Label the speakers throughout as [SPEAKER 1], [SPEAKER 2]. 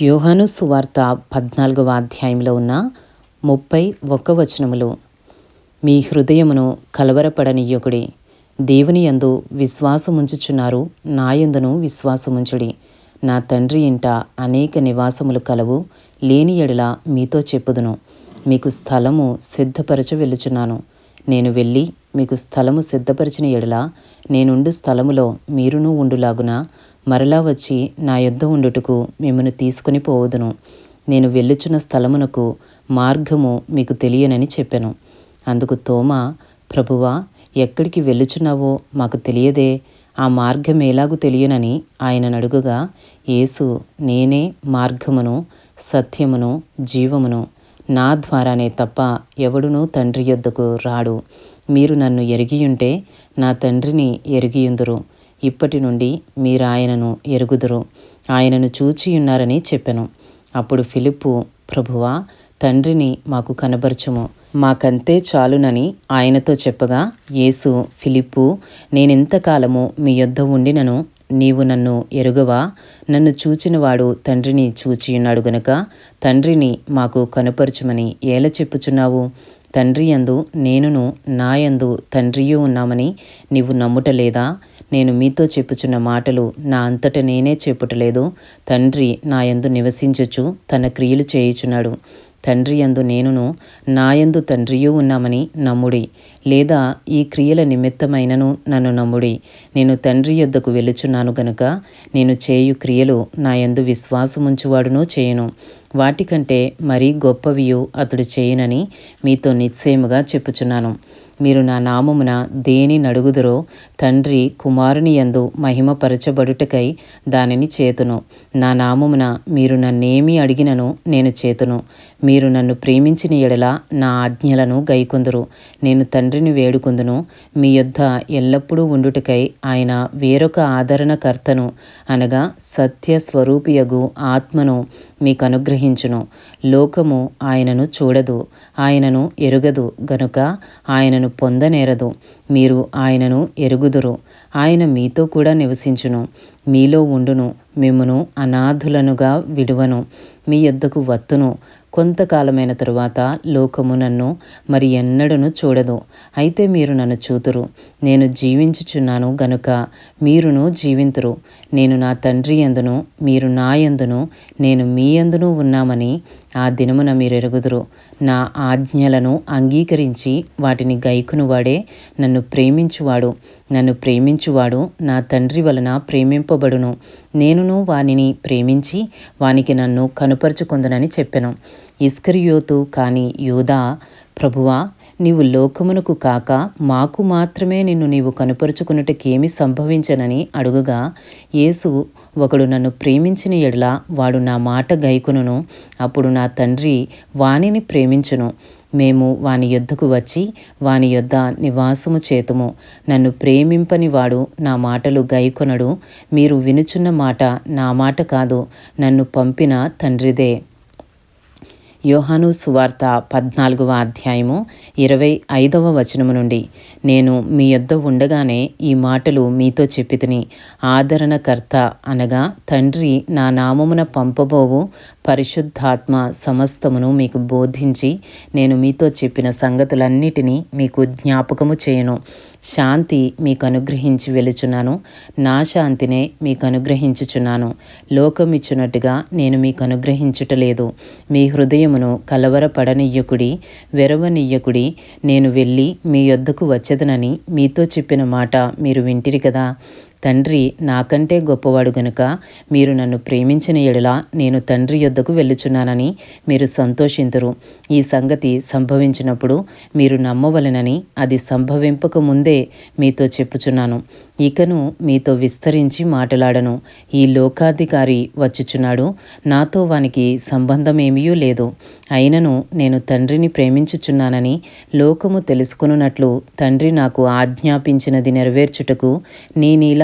[SPEAKER 1] యోహాను సువార్త పద్నాలుగవ అధ్యాయంలో ఉన్న ముప్పై ఒక్క వచనములు. మీ హృదయమును కలవరపడనియ్యకుడి దేవుని యందు విశ్వాసముంచుచున్నారు నాయందును విశ్వాసముంచుడి. నా తండ్రి ఇంట అనేక నివాసములు కలవు లేని ఎడల మీతో చెప్పుదును. మీకు స్థలము సిద్ధపరచ వెళ్ళుచున్నాను. నేను వెళ్ళి మీకు స్థలము సిద్ధపరిచిన ఎడల నేనుండు స్థలములో మీరును ఉండులాగున మరలా వచ్చి నా యొద్ద ఉండుటకు మిమ్మను తీసుకుని పోవదును. నేను వెళ్ళుచున్న స్థలమునకు మార్గము మీకు తెలియనని చెప్పాను. అందుకు తోమ ప్రభువా ఎక్కడికి వెళ్ళుచున్నావో మాకు తెలియదే. ఆ మార్గం ఎలాగూ తెలియనని ఆయన నడుగుగా యేసు నేనే మార్గమును సత్యమును జీవమును. నా ద్వారానే తప్ప ఎవడునూ తండ్రి యొద్దకు రాడు. మీరు నన్ను ఎరిగియుంటే నా తండ్రిని ఎరిగియుందురు. ఇప్పటి నుండి మీరు ఆయనను ఎరుగుదురు. ఆయనను చూచియున్నారని చెప్పెను. అప్పుడు ఫిలిప్పు ప్రభువా తండ్రిని మాకు కనబరచుము. మాకంతే చాలునని ఆయనతో చెప్పగా యేసు ఫిలిప్పు నేనెంతకాలము మీ యొద్ద ఉండినను నీవు నన్ను ఎరుగవా? నన్ను చూచినవాడు తండ్రిని చూచియున్నాడు గనుక తండ్రిని మాకు కనపరచుమని ఏల చెప్పుచున్నావు? తండ్రి యందు నేనును నాయందు తండ్రియు ఉన్నామని నీవు నమ్ముటలేదా? నేను మీతో చెప్పుచున్న మాటలు నా అంతట నేనే చెప్పుటలేదు. తండ్రి నా యందు నివసించుచు తన క్రియలు చేయుచున్నాడు. తండ్రి యందు నేనును నాయందు తండ్రియు ఉన్నామని నమ్ముడి. లేదా ఈ క్రియల నిమిత్తమైనను నన్ను నమ్ముడి. నేను తండ్రి యొద్దకు వెలుచున్నాను గనుక నేను చేయు క్రియలు నా యందు విశ్వాసముంచువాడును చేయను. వాటికంటే మరీ గొప్పవియు అతడు చేయనని మీతో నిశ్చయముగా చెప్పుచున్నాను. మీరు నా నామమున దేని నడుగుదురో తండ్రి కుమారుని యందు మహిమపరచబడుటకై దానిని చేతును. నా నామమున మీరు నన్నేమి అడిగినను నేను చేతును. మీరు నన్ను ప్రేమించిన ఎడల నా ఆజ్ఞలను గైకొందురు. నేను తండ్రిని వేడుకుందును. మీ యొద్ద ఎల్లప్పుడూ ఉండుటకై ఆయన వేరొక ఆదరణకర్తను అనగా సత్య స్వరూపియగు ఆత్మను మీకు గ్రహించును. లోకము ఆయనను చూడదు ఆయనను ఎరుగదు గనుక ఆయనను పొందనేరదు. మీరు ఆయనను ఎరుగుదురు. ఆయన మీతో కూడా నివసించును. మీలో ఉండును. మిమ్మును అనాథులనుగా విడువను. మీ యొద్దకు వత్తును. కొంతకాలమైన తరువాత లోకము నన్ను మరి ఎన్నడను చూడదు. అయితే మీరు నన్ను చూతురు. నేను జీవించుచున్నాను గనుక మీరును జీవింతురు. నేను నా తండ్రి ఎందును మీరు నా ఎందును నేను మీ ఎందును ఉన్నామని ఆ దినమున మీరెరుగుదురు. నా ఆజ్ఞలను అంగీకరించి వాటిని గైకునువాడే నన్ను ప్రేమించువాడు. నన్ను ప్రేమించువాడు నా తండ్రి వలన ప్రేమింపబడును. నేనును వానిని ప్రేమించి వానికి నన్ను కనుపరుచుకుందనని చెప్పెను. ఇస్కరియోతు కాని యూదా ప్రభువా నీవు లోకమునకు కాక మాకు మాత్రమే నిన్ను నీవు కనుపరుచుకున్నట్టుకేమి సంభవించనని అడుగుగా యేసు ఒకడు నన్ను ప్రేమించిన ఎడల వాడు నా మాట గైకును అప్పుడు నా తండ్రి వానిని ప్రేమించును. మేము వాని యొద్దకు వచ్చి వాని యొద్ద నివాసము చేతుము. నన్ను ప్రేమింపని వాడు నా మాటలు గైకొనడు. మీరు వినుచున్న మాట నా మాట కాదు. నన్ను పంపిన తండ్రిదే. యోహాను సువార్త పద్నాలుగవ అధ్యాయము ఇరవై ఐదవ వచనము నుండి. నేను మీ యొద్ద ఉండగానే ఈ మాటలు మీతో చెప్పితిని. ఆదరణకర్త అనగా తండ్రి నా నామమున పంపబోవు పరిశుద్ధాత్మ సమస్తమును మీకు బోధించి నేను మీతో చెప్పిన సంగతులన్నిటినీ మీకు జ్ఞాపకము చేయను. శాంతి మీకు అనుగ్రహించి వెలుచున్నాను. నా శాంతినే మీకు అనుగ్రహించుచున్నాను లోకమిచ్చినట్టుగా నేను మీకు అనుగ్రహించుటలేదు మీ హృదయం హృదయమును కలవరపడనియ్యకుడి వెరవనియ్యకుడి నేను వెళ్ళి మీ యొద్దకు వచ్చేదనని మీతో చెప్పిన మాట మీరు వింటిరి కదా. తండ్రి నాకంటే గొప్పవాడు గనుక మీరు నన్ను ప్రేమించిన ఎడల నేను తండ్రి యొద్దకు వెళ్ళుచున్నానని మీరు సంతోషింతురు. ఈ సంగతి సంభవించినప్పుడు మీరు నమ్మవలనని అది సంభవింపక ముందే మీతో చెప్పుచున్నాను. ఇకను మీతో విస్తరించి మాట్లాడను. ఈ లోకాధికారి వచ్చుచున్నాడు. నాతో వానికి సంబంధమేమీ లేదు. అయినను నేను తండ్రిని ప్రేమించుచున్నానని లోకము తెలుసుకున్నట్లు తండ్రి నాకు ఆజ్ఞాపించినది నెరవేర్చుటకు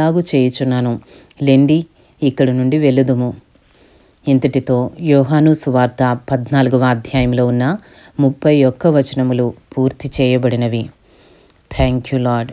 [SPEAKER 1] నేనీలాగు చేయుచున్నాను. లెండి ఇక్కడి నుండి వెళ్ళుదుము. ఇంతటితో యోహాను సువార్త పద్నాలుగవ అధ్యాయంలో ఉన్న ముప్పై ఒక్క వచనములు పూర్తి చేయబడినవి. Thank you lord